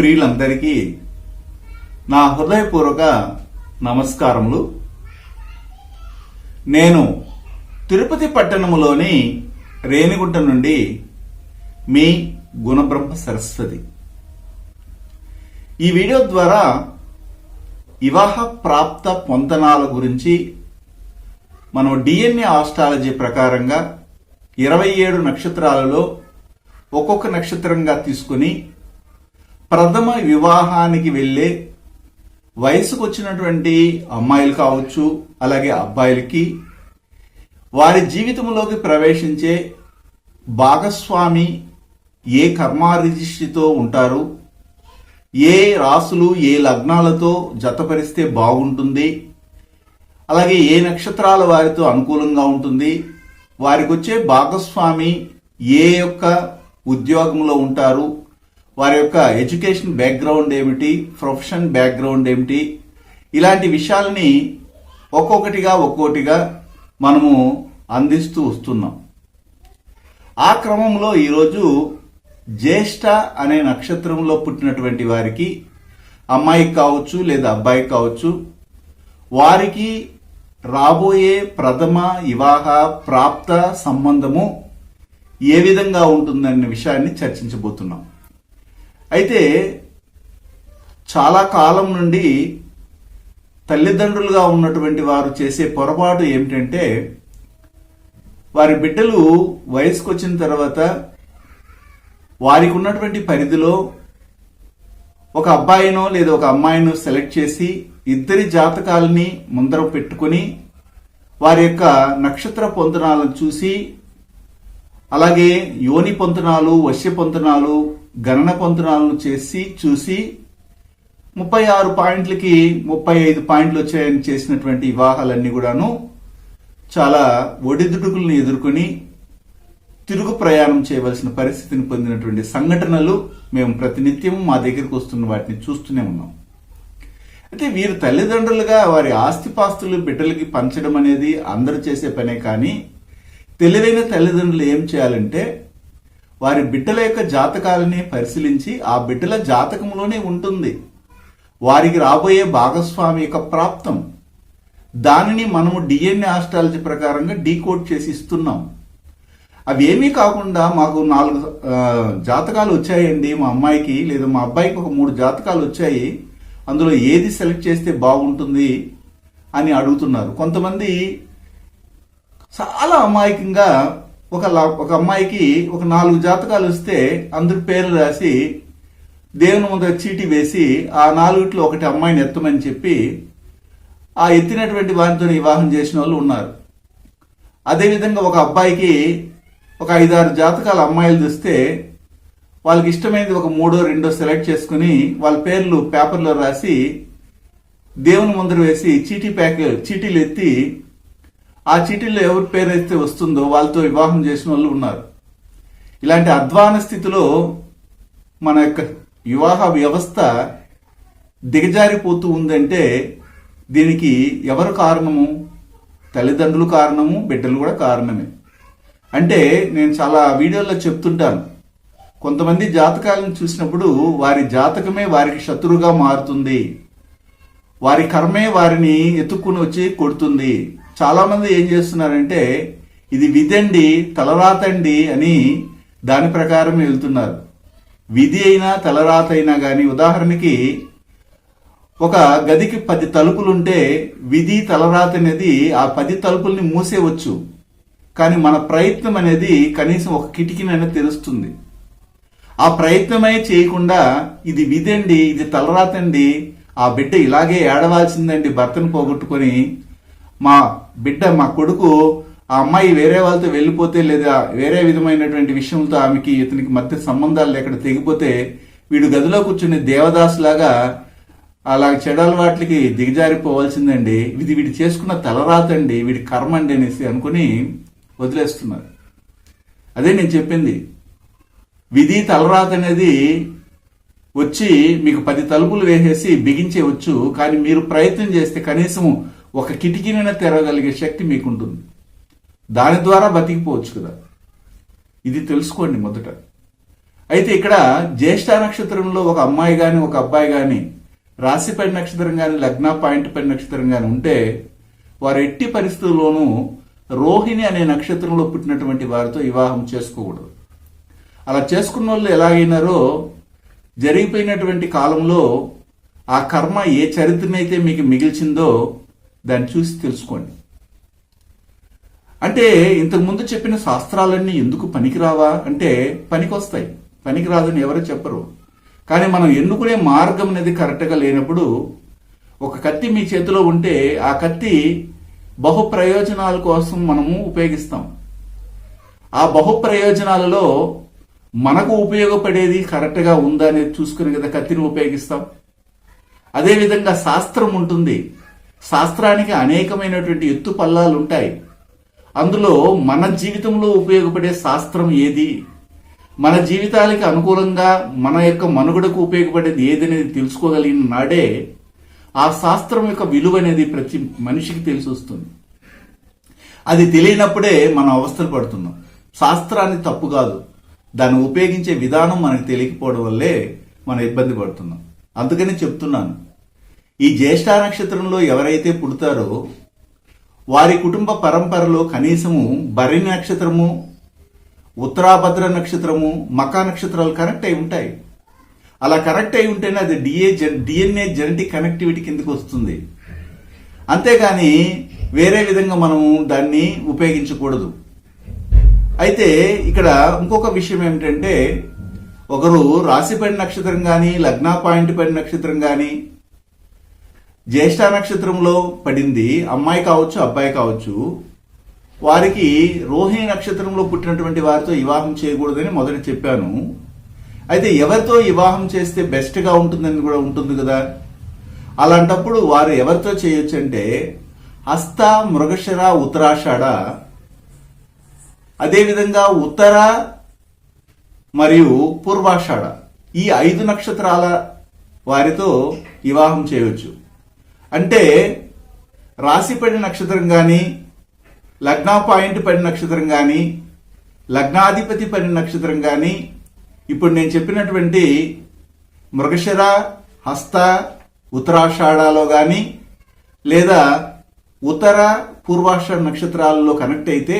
ప్రియులందరికీ నా హృదయపూర్వక నమస్కారములు. నేను తిరుపతి పట్టణములోని రేణిగుంట నుండి మీ గుణబ్రహ్మ సరస్వతి. ఈ వీడియో ద్వారా వివాహ ప్రాప్త పొంతనాల గురించి మనం డిఎన్ఏ ఆస్ట్రాలజీ ప్రకారంగా ఇరవై ఏడు నక్షత్రాలలో ఒక్కొక్క నక్షత్రంగా తీసుకుని ప్రథమ వివాహానికి వెళ్ళే వయసుకు వచ్చినటువంటి అమ్మాయిలు కావచ్చు అలాగే అబ్బాయిలకి వారి జీవితంలోకి ప్రవేశించే భాగస్వామి ఏ కర్మారిజిష్టితో ఉంటారు? ఏ రాసులు ఏ లగ్నాలతో జతపరిస్తే బాగుంటుంది? అలాగే ఏ నక్షత్రాల వారితో అనుకూలంగా ఉంటుంది? వారికి వచ్చే భాగస్వామి ఏ యొక్క ఉద్యోగంలో ఉంటారు? వారి యొక్క ఎడ్యుకేషన్ బ్యాక్గ్రౌండ్ ఏమిటి ప్రొఫెషన్ బ్యాక్గ్రౌండ్ ఏమిటి ఇలాంటి విషయాల్ని ఒక్కొక్కటిగా ఒక్కొక్కటిగా మనము అందిస్తూ వస్తున్నాం. ఆ క్రమంలో ఈరోజు జ్యేష్ఠ అనే నక్షత్రంలో పుట్టినటువంటి వారికి అమ్మాయికి కావచ్చు లేదా అబ్బాయికి కావచ్చు వారికి రాబోయే ప్రథమ వివాహ ప్రాప్త సంబంధము ఏ విధంగా ఉంటుందనే విషయాన్ని చర్చించబోతున్నాం. అయితే చాలా కాలం నుండి తల్లిదండ్రులుగా ఉన్నటువంటి వారు చేసే పొరపాటు ఏమిటంటే వారి బిడ్డలు వయసుకు వచ్చిన తర్వాత వారికి ఉన్నటువంటి పరిధిలో ఒక అబ్బాయినో లేదా ఒక అమ్మాయినో సెలెక్ట్ చేసి ఇద్దరి జాతకాలని ముందర పెట్టుకొని వారి యొక్క నక్షత్ర పొంతనాలను చూసి అలాగే యోని పొంతనాలు వశ్య పొంతనాలు గణన పొందనాలను చేసి చూసి ముప్పై ఆరు పాయింట్లకి ముప్పై ఐదు పాయింట్లు వచ్చాయని చేసినటువంటి వివాహాలన్నీ కూడాను చాలా ఒడిదుడుకులను ఎదుర్కొని తిరుగు ప్రయాణం చేయవలసిన పరిస్థితిని పొందినటువంటి సంఘటనలు మేము ప్రతినిత్యం మా దగ్గరకు వస్తున్న వాటిని చూస్తూనే ఉన్నాం. అయితే వీరు తల్లిదండ్రులుగా వారి ఆస్తిపాస్తులు బిడ్డలకి పంచడం అనేది అందరూ చేసే పనే కానీ తెలివైన తల్లిదండ్రులు ఏం చేయాలంటే వారి బిడ్డల యొక్క జాతకాలని పరిశీలించి ఆ బిడ్డల జాతకంలోనే ఉంటుంది. వారికి రాబోయే భాగస్వామి యొక్క ప్రాప్తం. దానిని మనము డిఎన్ఏ ఆస్ట్రాలజీ ప్రకారంగా డీకోడ్ చేసి ఇస్తున్నాం. అవి ఏమీ కాకుండా మాకు నాలుగు జాతకాలు వచ్చాయండి. మా అమ్మాయికి లేదా మా అబ్బాయికి ఒక మూడు జాతకాలు వచ్చాయి. అందులో ఏది సెలెక్ట్ చేస్తే బాగుంటుంది అని అడుగుతున్నారు. కొంతమంది చాలా అమాయకంగా ఒక ఒక అమ్మాయికి ఒక నాలుగు జాతకాలు వస్తే అందరి పేర్లు రాసి దేవుని ముందర చీటీ వేసి ఆ నాలుగిట్లో ఒకటి అమ్మాయిని ఎత్తమని చెప్పి ఆ ఎత్తినటువంటి వారితో వివాహం చేసిన వాళ్ళు ఉన్నారు. అదేవిధంగా ఒక అబ్బాయికి ఒక ఐదారు జాతకాల అమ్మాయిలు చూస్తే వాళ్ళకి ఇష్టమైనది ఒక మూడో రెండో సెలెక్ట్ చేసుకుని వాళ్ళ పేర్లు పేపర్లో రాసి దేవుని ముందర వేసి చీటీ ప్యాక్ చీటీలు ఎత్తి ఆ చీటీల్లో ఎవరి పేరు అయితే వస్తుందో వాళ్ళతో వివాహం చేసిన వాళ్ళు ఉన్నారు. ఇలాంటి అధ్వాన స్థితిలో మన యొక్క వివాహ వ్యవస్థ దిగజారిపోతూ ఉందంటే దీనికి ఎవరు కారణము? తల్లిదండ్రులు కారణము బిడ్డలు కూడా కారణమే. అంటే నేను చాలా వీడియోల్లో చెప్తుంటాను. కొంతమంది జాతకాలను చూసినప్పుడు వారి జాతకమే వారికి శత్రువుగా మారుతుంది. వారి కర్మే వారిని ఎత్తుక్కుని వచ్చి కొడుతుంది. చాలా మంది ఏం చేస్తున్నారంటే ఇది విధండి తలరాతండి అని దాని ప్రకారం వెళ్తున్నారు. విధి అయినా తలరాత అయినా కానీ ఉదాహరణకి ఒక గదికి పది తలుపులుంటే విధి తలరాత అనేది ఆ పది తలుపుల్ని మూసేవచ్చు. కానీ మన ప్రయత్నం అనేది కనీసం ఒక కిటికీనైనా తెలుస్తుంది ఆ ప్రయత్నమే చేయకుండా ఇది విధండి ఇది తలరాతండి ఆ బిడ్డ ఇలాగే ఏడవాల్సిందండి భర్తను పోగొట్టుకొని మా బిడ్డ మా కొడుకు ఆ అమ్మాయి వేరే వాళ్ళతో వెళ్ళిపోతే లేదా వేరే విధమైనటువంటి విషయంతో ఆమెకి ఇతనికి మధ్య సంబంధాలు లేకుండా తెగిపోతే వీడు గదిలో కూర్చుని దేవదాస్ లాగా అలా చెడల వాటికి దిగజారిపోవాల్సిందండి. ఇది వీడు చేసుకున్న తలరాతండి వీడి కర్మ అండి అనేసి అనుకుని వదిలేస్తున్నారు. అదే నేను చెప్పింది. విధి తలరాత అనేది వచ్చి మీకు పది తలుపులు వేసేసి బిగించేవచ్చు కానీ మీరు ప్రయత్నం చేస్తే కనీసం ఒక కిటికీనైనా తెరవగలిగే శక్తి మీకుంటుంది. దాని ద్వారా బతికిపోవచ్చు కదా. ఇది తెలుసుకోండి మొదట. అయితే ఇక్కడ జ్యేష్ఠ నక్షత్రంలో ఒక అమ్మాయి కానీ ఒక అబ్బాయి కానీ రాశిపై నక్షత్రం కానీ లగ్న పాయింట్ పై నక్షత్రం కానీ ఉంటే వారు ఎట్టి పరిస్థితుల్లోనూ రోహిణి అనే నక్షత్రంలో పుట్టినటువంటి వారితో వివాహం చేసుకోకూడదు. అలా చేసుకున్న వాళ్ళు ఎలాగైనారో జరిగిపోయినటువంటి కాలంలో ఆ కర్మ ఏ చరిత్రనైతే మీకు మిగిల్చిందో దాన్ని చూసి తెలుసుకోండి. అంటే ఇంతకుముందు చెప్పిన శాస్త్రాలన్నీ ఎందుకు పనికిరావా? అంటే పనికొస్తాయి. పనికిరాదని ఎవరు చెప్పరు. కానీ మనం ఎన్నుకునే మార్గం అనేది కరెక్ట్గా లేనప్పుడు ఒక కత్తి మీ చేతిలో ఉంటే ఆ కత్తి బహు ప్రయోజనాల కోసం మనము ఉపయోగిస్తాం. ఆ బహు ప్రయోజనాలలో మనకు ఉపయోగపడేది కరెక్ట్గా ఉందా అనేది చూసుకుని కదా కత్తిని ఉపయోగిస్తాం. అదేవిధంగా శాస్త్రం ఉంటుంది. శాస్త్రానికి అనేకమైనటువంటి ఎత్తు పల్లాలు ఉంటాయి. అందులో మన జీవితంలో ఉపయోగపడే శాస్త్రం ఏది? మన జీవితాలకి అనుకూలంగా మన యొక్క మనుగడకు ఉపయోగపడేది ఏదనేది తెలుసుకోగలిగిన నాడే ఆ శాస్త్రం యొక్క విలువ అనేది ప్రతి మనిషికి తెలిసి వస్తుంది అది తెలియనప్పుడే మనం అవస్థలు పడుతున్నాం. శాస్త్రాన్ని తప్పు కాదు. దాన్ని ఉపయోగించే విధానం మనకు తెలియకపోవడం వల్లే మనం ఇబ్బంది పడుతున్నాం. అందుకని చెప్తున్నాను. ఈ జ్యేష్ఠ నక్షత్రంలో ఎవరైతే పుడతారో వారి కుటుంబ పరంపరలో కనీసము భరణి నక్షత్రము ఉత్తరాభద్ర నక్షత్రము మకా నక్షత్రాలు కనెక్ట్ అయి ఉంటాయి. అలా కనెక్ట్ అయి ఉంటేనే అది డిఏ డిఎన్ఏ జెనెటిక్ కనెక్టివిటీ కిందకి వస్తుంది. అంతేగాని వేరే విధంగా మనము దాన్ని ఉపయోగించకూడదు. అయితే ఇక్కడ ఇంకొక విషయం ఏమిటంటే ఒకరు రాశిపడి నక్షత్రం కానీ లగ్న పాయింట్ పడి నక్షత్రం కానీ జ్యేష్ఠ నక్షత్రంలో పడింది అమ్మాయి కావచ్చు అబ్బాయి కావచ్చు వారికి రోహిణి నక్షత్రంలో పుట్టినటువంటి వారితో వివాహం చేయకూడదని మొదట చెప్పాను. అయితే ఎవరితో వివాహం చేస్తే బెస్ట్గా ఉంటుందని కూడా ఉంటుంది కదా? అలాంటప్పుడు వారు ఎవరితో చేయొచ్చు అంటే హస్త మృగశర ఉత్తరాషాఢ. అదేవిధంగా ఉత్తర మరియు పూర్వాషాఢ. ఈ ఐదు నక్షత్రాల వారితో వివాహం చేయవచ్చు అంటే రాశి పడిన నక్షత్రం కానీ లగ్న పాయింట్ పడిన నక్షత్రం కానీ లగ్నాధిపతి పడిన నక్షత్రం కానీ ఇప్పుడు నేను చెప్పినటువంటి మృగశిర హస్త ఉత్తరాషాఢలో కానీ లేదా ఉత్తర పూర్వాష నక్షత్రాలలో కనెక్ట్ అయితే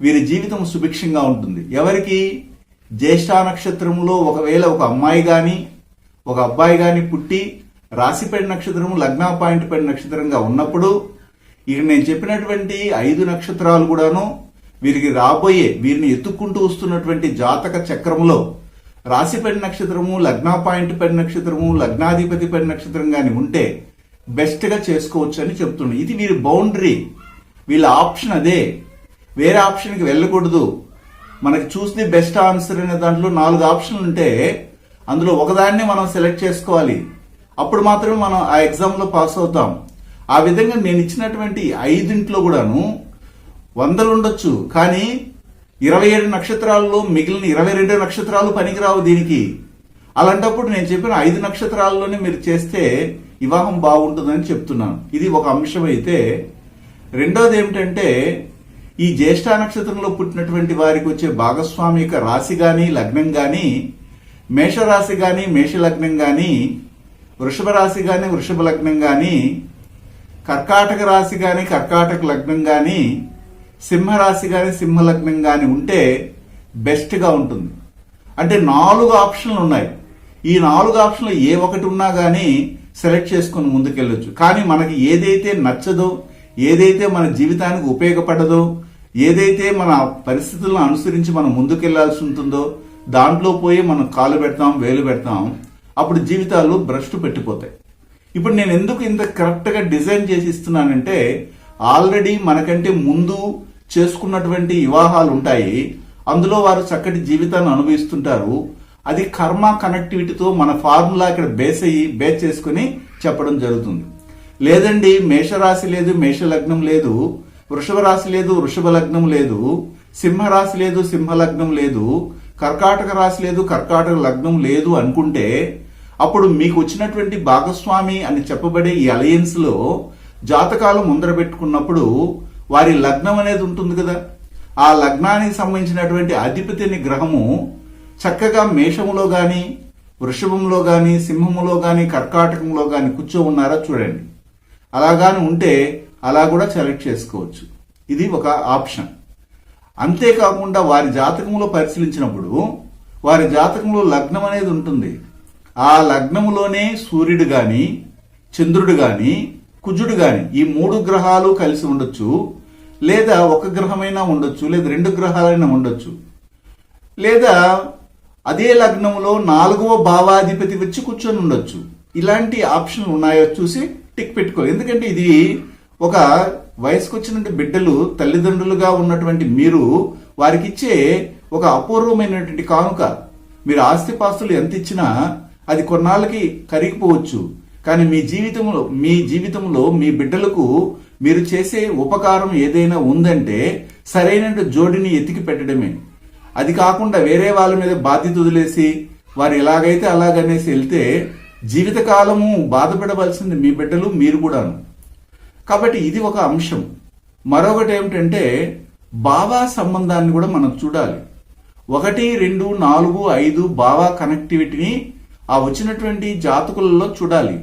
వీరి జీవితం సుభిక్షంగా ఉంటుంది. ఎవరికి? జ్యేష్ఠ నక్షత్రంలో ఒకవేళ ఒక అమ్మాయి కానీ ఒక అబ్బాయి కానీ పుట్టి రాశిపేడి నక్షత్రము లగ్న పాయింట్ పడి నక్షత్రంగా ఉన్నప్పుడు ఇక నేను చెప్పినటువంటి ఐదు నక్షత్రాలు కూడాను వీరికి రాబోయే వీరిని ఎత్తుక్కుంటూ వస్తున్నటువంటి జాతక చక్రంలో రాశిపడి నక్షత్రము లగ్న పాయింట్ పడి నక్షత్రము లగ్నాధిపతి పడి నక్షత్రం కానీ ఉంటే బెస్ట్గా చేసుకోవచ్చు అని చెప్తున్నాను ఇది వీరి బౌండరీ వీళ్ళ ఆప్షన్ అదే. వేరే ఆప్షన్కి వెళ్ళకూడదు. మనకి చూస్తే బెస్ట్ ఆన్సర్ అనే దాంట్లో నాలుగు ఆప్షన్లు ఉంటే అందులో ఒకదాన్ని మనం సెలెక్ట్ చేసుకోవాలి. అప్పుడు మాత్రమే మనం ఆ ఎగ్జామ్లో పాస్ అవుతాం. ఆ విధంగా నేను ఇచ్చినటువంటి ఐదింట్లో కూడాను వందలు ఉండొచ్చు. కానీ ఇరవై ఏడు నక్షత్రాల్లో మిగిలిన ఇరవై రెండు నక్షత్రాలు పనికిరావు దీనికి. అలాంటప్పుడు నేను చెప్పిన ఐదు నక్షత్రాల్లోనే మీరు చేస్తే వివాహం బాగుంటుందని చెప్తున్నాను. ఇది ఒక అంశం అయితే. రెండోది ఏమిటంటే ఈ జ్యేష్ఠ నక్షత్రంలో పుట్టినటువంటి వారికి వచ్చే భాగస్వామి యొక్క రాశి కానీ లగ్నం కానీ మేషరాశి కానీ మేషలగ్నం కానీ వృషభ రాశి కానీ వృషభ లగ్నం కానీ కర్కాటక రాశి కానీ కర్కాటక లగ్నం కానీ సింహరాశి కానీ సింహ లగ్నం కానీ ఉంటే బెస్ట్గా ఉంటుంది. అంటే నాలుగు ఆప్షన్లు ఉన్నాయి. ఈ నాలుగు ఆప్షన్లు ఏ ఒకటి ఉన్నా కానీ సెలెక్ట్ చేసుకుని ముందుకెళ్ళొచ్చు. కానీ మనకి ఏదైతే నచ్చదో ఏదైతే మన జీవితానికి ఉపయోగపడదో ఏదైతే మన పరిస్థితులను అనుసరించి మనం ముందుకెళ్ళాల్సి ఉంటుందో దాంట్లో పోయి మనం కాలు పెడతాం వేలు పెడతాం అప్పుడు జీవితాలు భ్రష్టు పెట్టిపోతాయి. ఇప్పుడు నేను ఎందుకు ఇంత కరెక్ట్గా డిజైన్ చేసి ఇస్తున్నానంటే ఆల్రెడీ మనకంటే ముందు చేసుకున్నటువంటి వివాహాలు ఉంటాయి. అందులో వారు చక్కటి జీవితాన్ని అనుభవిస్తుంటారు. అది కర్మ కనెక్టివిటీతో మన ఫార్ములా ఇక్కడ బేస్ అయ్యి బేస్ చేసుకుని చెప్పడం జరుగుతుంది. లేదండి మేషరాశి లేదు మేష లగ్నం లేదు. వృషభ రాశి లేదు వృషభ లగ్నం లేదు. సింహరాశి లేదు సింహ లగ్నం లేదు. కర్కాటక రాశి లేదు కర్కాటక లగ్నం లేదు అనుకుంటే అప్పుడు మీకు వచ్చినటువంటి భాగస్వామి అని చెప్పబడే ఈ అలయన్స్లో జాతకాలు ముందర పెట్టుకున్నప్పుడు వారి లగ్నం అనేది ఉంటుంది కదా. ఆ లగ్నానికి సంబంధించినటువంటి అధిపతిని గ్రహము చక్కగా మేషములో గాని వృషభంలో గాని సింహములో గాని కర్కాటకంలో గాని కూర్చో ఉన్నారా చూడండి. అలాగాని ఉంటే అలా కూడా సెలెక్ట్ చేసుకోవచ్చు. ఇది ఒక ఆప్షన్ అంతేకాకుండా వారి జాతకంలో పరిశీలించినప్పుడు వారి జాతకంలో లగ్నం అనేది ఉంటుంది. ఆ లగ్నములోనే సూర్యుడు గాని చంద్రుడు గాని కుజుడు గాని ఈ మూడు గ్రహాలు కలిసి ఉండొచ్చు. లేదా ఒక గ్రహమైనా ఉండొచ్చు లేదా రెండు గ్రహాలైనా ఉండొచ్చు. లేదా అదే లగ్నంలో నాలుగవ భావాధిపతి వచ్చి కూర్చొని ఉండొచ్చు. ఇలాంటి ఆప్షన్లు ఉన్నాయో చూసి టిక్ పెట్టుకో. ఎందుకంటే ఇది ఒక వయసుకొచ్చినటువంటి బిడ్డలు తల్లిదండ్రులుగా ఉన్నటువంటి మీరు వారికి ఇచ్చే ఒక అపూర్వమైనటువంటి కానుక. మీరు ఆస్తిపాస్తులు ఎంత ఇచ్చినా అది కొన్నాళ్ళకి కరిగిపోవచ్చు. కానీ మీ జీవితంలో మీ జీవితంలో మీ బిడ్డలకు మీరు చేసే ఉపకారం ఏదైనా ఉందంటే సరైన జోడిని ఎతికి పెట్టడమే. అది కాకుండా వేరే వాళ్ళ మీద బాధ్యత వదిలేసి వారు ఎలాగైతే అలాగనేసి వెళ్తే జీవితకాలము బాధపడవలసింది మీ బిడ్డలు మీరు కూడాను. కాబట్టి ఇది ఒక అంశం. మరొకటి ఏమిటంటే బావా సంబంధాన్ని కూడా మనం చూడాలి. ఒకటి రెండు నాలుగు ఐదు బావా కనెక్టివిటీని ఆ వచ్చినటువంటి జాతకులలో చూడాలి.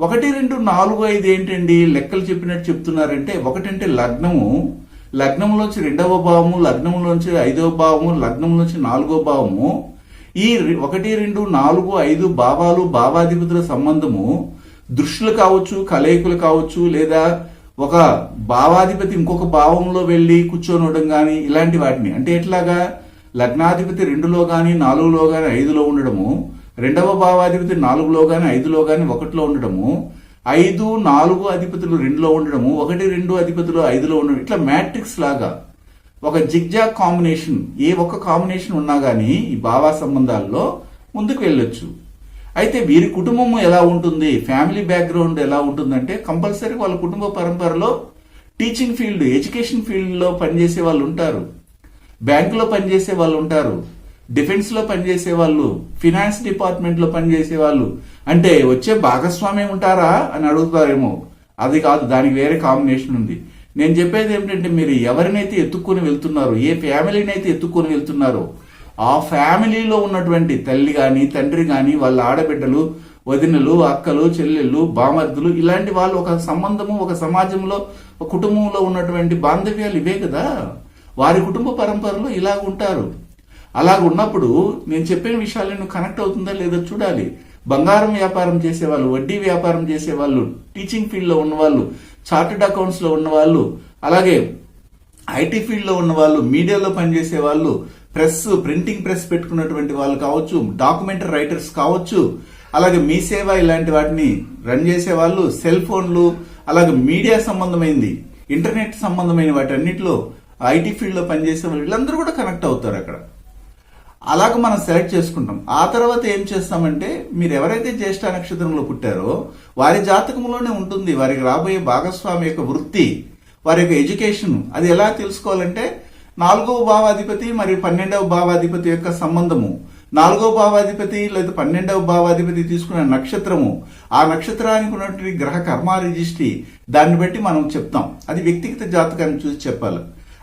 ఒకటి రెండు నాలుగు ఐదు ఏంటండి? లెక్కలు చెప్పినట్టు చెప్తున్నారంటే ఒకటంటే లగ్నము. లగ్నంలోంచి రెండవ భావము లగ్నంలోంచి ఐదవ భావము లగ్నంలోంచి నాలుగో భావము. ఈ ఒకటి రెండు నాలుగు ఐదు భావాలు భావాధిపతుల సంబంధము. దృష్టిలు కావచ్చు కలయికలు కావచ్చు లేదా ఒక భావాధిపతి ఇంకొక భావంలో వెళ్ళి కూర్చొని కానీ ఇలాంటి వాటిని. అంటే ఎట్లాగా? లగ్నాధిపతి రెండులో కానీ నాలుగులో కానీ ఐదులో ఉండడము. రెండవ భావాధిపతి నాలుగులో కానీ ఐదులో కానీ ఒకటిలో ఉండడము. ఐదు నాలుగు అధిపతులు రెండులో ఉండడము. ఒకటి రెండు అధిపతులు ఐదులో ఉండడం. ఇట్లా మ్యాట్రిక్స్ లాగా. ఒక జిగ్జాగ్ కాంబినేషన్. ఏ ఒక్క కాంబినేషన్ ఉన్నా కానీ ఈ భావా సంబంధాల్లో ముందుకు వెళ్ళొచ్చు. అయితే వీరి కుటుంబం ఎలా ఉంటుంది? ఫ్యామిలీ బ్యాక్గ్రౌండ్ ఎలా ఉంటుందంటే కంపల్సరీ వాళ్ళ కుటుంబ పరంపరలో టీచింగ్ ఫీల్డ్ ఎడ్యుకేషన్ ఫీల్డ్లో పనిచేసే వాళ్ళు ఉంటారు. బ్యాంకులో పనిచేసే వాళ్ళు ఉంటారు. డిఫెన్స్లో పనిచేసే వాళ్ళు ఫినాన్స్ డిపార్ట్మెంట్లో పనిచేసే వాళ్ళు. అంటే వచ్చే భాగస్వామి ఉంటారా అని అడుగుతారేమో. అది కాదు దానికి వేరే కాంబినేషన్ ఉంది. నేను చెప్పేది ఏమిటంటే మీరు ఎవరినైతే ఎత్తుక్కొని వెళ్తున్నారో ఏ ఫ్యామిలీని అయితే ఎత్తుక్కొని వెళ్తున్నారో ఆ ఫ్యామిలీలో ఉన్నటువంటి తల్లి కానీ తండ్రి కానీ వాళ్ళ ఆడబిడ్డలు వదినలు అక్కలు చెల్లెళ్ళు బామర్దులు ఇలాంటి వాళ్ళు ఒక సంబంధము ఒక సమాజంలో ఒక కుటుంబంలో ఉన్నటువంటి బాంధవ్యాలు ఇవే కదా. వారి కుటుంబ పరంపరలో ఇలాగ ఉంటారు. అలాగ ఉన్నప్పుడు నేను చెప్పిన విషయాలను కనెక్ట్ అవుతుందా లేదో చూడాలి. బంగారం వ్యాపారం చేసేవాళ్ళు వడ్డీ వ్యాపారం చేసేవాళ్ళు టీచింగ్ ఫీల్డ్లో ఉన్నవాళ్ళు చార్టెడ్ అకౌంట్స్లో ఉన్నవాళ్ళు అలాగే ఐటీ ఫీల్డ్లో మీడియాలో పనిచేసే వాళ్ళు ప్రెస్ ప్రింటింగ్ ప్రెస్ పెట్టుకున్నటువంటి వాళ్ళు కావచ్చు డాక్యుమెంటరీ రైటర్స్ కావచ్చు అలాగే మీ సేవ ఇలాంటి వాటిని రన్ చేసే వాళ్ళు సెల్ ఫోన్లు అలాగే మీడియా సంబంధమైంది ఇంటర్నెట్ సంబంధమైన వాటన్నిటిలో ఐటీ ఫీల్డ్లో పనిచేసే వాళ్ళు వీళ్ళందరూ కూడా కనెక్ట్ అవుతారు అక్కడ. అలాగ మనం సెలెక్ట్ చేసుకుంటాం. ఆ తర్వాత ఏం చేస్తామంటే మీరు ఎవరైతే జ్యేష్ఠ నక్షత్రంలో పుట్టారో వారి జాతకంలోనే ఉంటుంది వారికి రాబోయే భాగస్వామి యొక్క వృత్తి వారి యొక్క ఎడ్యుకేషన్. అది ఎలా తెలుసుకోవాలంటే నాలుగవ భావాధిపతి మరియు పన్నెండవ భావాధిపతి యొక్క సంబంధము. నాలుగవ భావాధిపతి లేదా పన్నెండవ భావాధిపతి తీసుకున్న నక్షత్రము. ఆ నక్షత్రానికి ఉన్నటువంటి గ్రహ కర్మ రిజిస్ట్రీ. దాన్ని బట్టి మనం చెప్తాం. అది వ్యక్తిగత జాతకాన్ని చూసి చెప్పాలి.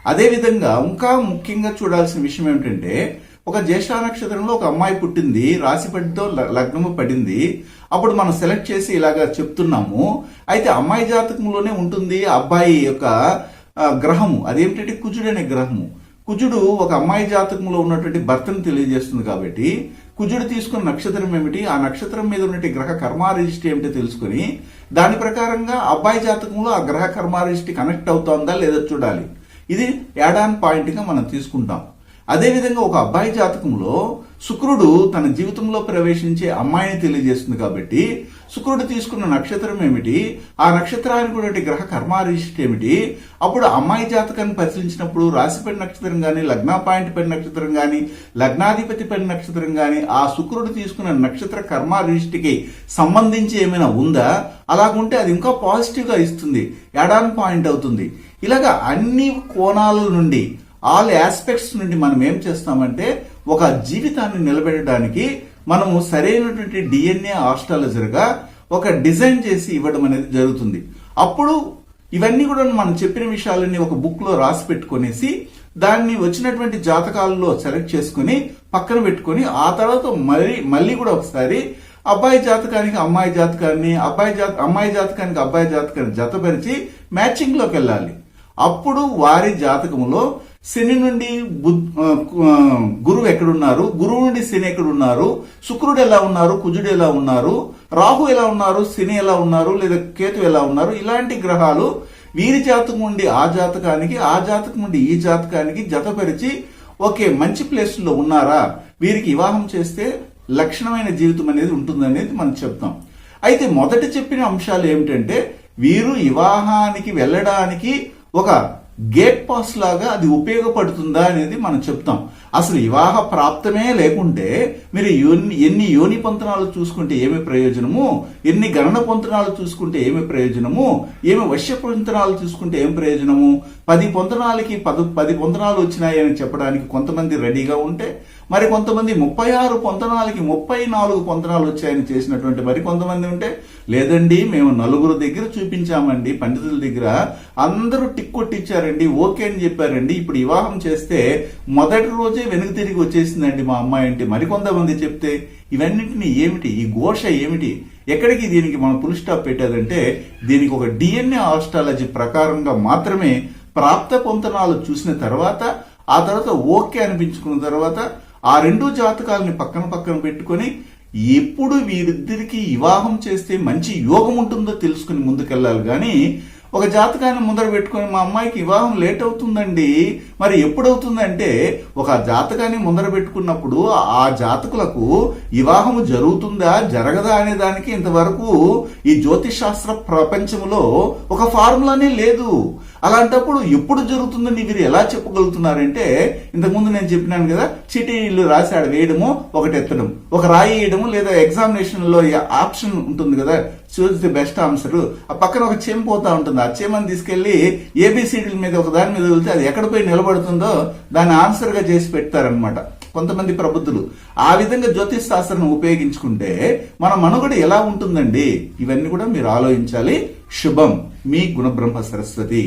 అదేవిధంగా ఇంకా ముఖ్యంగా చూడాల్సిన విషయం ఏమిటంటే ఒక జ్యేష్ఠ నక్షత్రంలో ఒక అమ్మాయి పుట్టింది రాశి పడితో లగ్నము పడింది. అప్పుడు మనం సెలెక్ట్ చేసి ఇలాగా చెప్తున్నాము. అయితే అమ్మాయి జాతకంలోనే ఉంటుంది అబ్బాయి యొక్క గ్రహము. అదేమిటంటే కుజుడు అనే గ్రహము. కుజుడు ఒక అమ్మాయి జాతకంలో ఉన్నటువంటి భర్తను తెలియజేస్తుంది కాబట్టి కుజుడు తీసుకున్న నక్షత్రం ఏమిటి? ఆ నక్షత్రం మీద ఉన్నటువంటి గ్రహ కర్మ ఏమిటి ఏమిటో తెలుసుకుని దాని ప్రకారంగా అబ్బాయి జాతకంలో ఆ గ్రహ కర్మ కనెక్ట్ అవుతోందా లేదా చూడాలి. ఇది యాడాన్ పాయింట్గా మనం తీసుకుంటాం. అదేవిధంగా ఒక అబ్బాయి జాతకంలో శుక్రుడు తన జీవితంలో ప్రవేశించే అమ్మాయిని తెలియజేస్తుంది కాబట్టి శుక్రుడు తీసుకున్న నక్షత్రం ఏమిటి? ఆ నక్షత్రానికి ఉన్నటువంటి గ్రహ కర్మారిష్టి ఏమిటి? అప్పుడు అమ్మాయి జాతకాన్ని పరిశీలించినప్పుడు రాశిపడి నక్షత్రం గాని లగ్న పాయింట్ పడి నక్షత్రం గాని లగ్నాధిపతి పడి నక్షత్రం గాని ఆ శుక్రుడు తీసుకున్న నక్షత్ర కర్మారిష్టికి సంబంధించి ఏమైనా ఉందా? అలాగుంటే అది ఇంకా పాజిటివ్గా ఇస్తుంది. యాడాన్ పాయింట్ అవుతుంది. ఇలాగా అన్ని కోణాల నుండి ఆల్ ఆస్పెక్ట్స్ నుండి మనం ఏం చేస్తామంటే ఒక జీవితాన్ని నిలబెట్టడానికి మనము సరైనటువంటి డిఎన్ఏ ఆస్ట్రాలజర్గా ఒక డిజైన్ చేసి ఇవ్వడం అనేది జరుగుతుంది. అప్పుడు ఇవన్నీ కూడా మనం చెప్పిన విషయాలన్నీ ఒక బుక్లో రాసి పెట్టుకునేసి దాన్ని వచ్చినటువంటి జాతకాలలో సెలెక్ట్ చేసుకుని పక్కన పెట్టుకొని ఆ తర్వాత మళ్ళీ మళ్ళీ కూడా ఒకసారి అబ్బాయి జాతకానికి అమ్మాయి జాతకాన్ని అబ్బాయి జాత అమ్మాయి జాతకానికి అబ్బాయి జాతకాన్ని జతపరిచి మ్యాచింగ్లోకి వెళ్ళాలి. అప్పుడు వారి జాతకంలో శని నుండి గురువు ఎక్కడున్నారు? గురువు నుండి శని ఎక్కడున్నారు? శుక్రుడు ఎలా ఉన్నారు? కుజుడు ఎలా ఉన్నారు? రాహు ఎలా ఉన్నారు? శని ఎలా ఉన్నారు? లేదా కేతు ఎలా ఉన్నారు? ఇలాంటి గ్రహాలు వీరి జాతకం నుండి ఆ జాతకానికి ఆ జాతకం నుండి ఈ జాతకానికి జతపరిచి ఓకే మంచి ప్లేస్లో ఉన్నారా? వీరికి వివాహం చేస్తే లక్షణమైన జీవితం అనేది ఉంటుందనేది మనం చెప్తాం. అయితే మొదట చెప్పిన అంశాలు ఏమిటంటే వీరు వివాహానికి వెళ్ళడానికి ఒక గేట్ పాస్ లాగా అది ఉపయోగపడుతుందా అనేది మనం చెప్తాం. అసలు వివాహ ప్రాప్తమే లేకుంటే మీరు యోని ఎన్ని యోని పొంతనాలు చూసుకుంటే ఏమి ప్రయోజనము? ఎన్ని గణన పొంతనాలు చూసుకుంటే ఏమి ప్రయోజనము? ఏమి వశ్య పొంతనాలు చూసుకుంటే ఏం ప్రయోజనము? పది పొంతనాలకి పది పది పొంతనాలు వచ్చినాయి అని చెప్పడానికి కొంతమంది రెడీగా ఉంటే మరి కొంతమంది ముప్పై ఆరు పొంతనాలకి ముప్పై నాలుగు పొంతనాలు వచ్చాయని చేసినటువంటి మరి కొంతమంది ఉంటే లేదండి మేము నలుగురు దగ్గర చూపించామండి పండితుల దగ్గర. అందరూ టిక్ కొట్టించారండి ఓకే అని చెప్పారండి. ఇప్పుడు వివాహం చేస్తే మొదటి రోజే వెనుక తిరిగి వచ్చేసిందండి మా అమ్మాయి అంటే మరికొంతమంది చెప్తే ఇవన్నింటినీ ఏమిటి? ఈ ఘోష ఏమిటి? ఎక్కడికి దీనికి మనం పుల్ స్టాప్ పెట్టేదంటే దీనికి ఒక డిఎన్ఏ ఆస్ట్రాలజీ ప్రకారంగా మాత్రమే ప్రాప్త పొంతనాలు చూసిన తర్వాత ఆ తర్వాత ఓకే అనిపించుకున్న తర్వాత ఆ రెండు జాతకాలని పక్కన పక్కన పెట్టుకొని ఎప్పుడు వీరిద్దరికి వివాహం చేస్తే మంచి యోగం ఉంటుందో తెలుసుకుని ముందుకెళ్ళాలి. కానీ ఒక జాతకాన్ని ముందర పెట్టుకొని మా అమ్మాయికి వివాహం లేట్ అవుతుందండి. మరి ఎప్పుడవుతుందంటే ఒక జాతకాన్ని ముందర పెట్టుకున్నప్పుడు ఆ జాతకులకు వివాహము జరుగుతుందా జరగదా అనే దానికి ఇంతవరకు ఈ జ్యోతిష్ శాస్త్ర ప్రపంచంలో ఒక ఫార్ములానే లేదు. అలాంటప్పుడు ఎప్పుడు జరుగుతుందని మీరు ఎలా చెప్పగలుగుతున్నారంటే ఇంతకుముందు నేను చెప్పినాను కదా చిటీలు రాశాడు వేయడము ఒకటి ఎత్తడం. ఒక రాయి వేయడము లేదా ఎగ్జామినేషన్లో ఆప్షన్ ఉంటుంది కదా చూస్ ది బెస్ట్ ఆన్సర్. ఆ పక్కన ఒక చేమ పోతా ఉంటుంది. ఆ చేమని తీసుకెళ్ళి ఏబిసిడీల మీద ఒక దాని మీద వెళ్తే అది ఎక్కడ పోయి నిలబడుతుందో దాన్ని ఆన్సర్గా చేసి పెడతారనమాట కొంతమంది ప్రబుద్ధులు. ఆ విధంగా జ్యోతిష్ శాస్త్రాన్ని ఉపయోగించుకుంటే మన మనుగడ ఎలా ఉంటుందండి? ఇవన్నీ కూడా మీరు ఆలోచించాలి. శుభం. మీ గుణబ్రహ్మ సరస్వతి.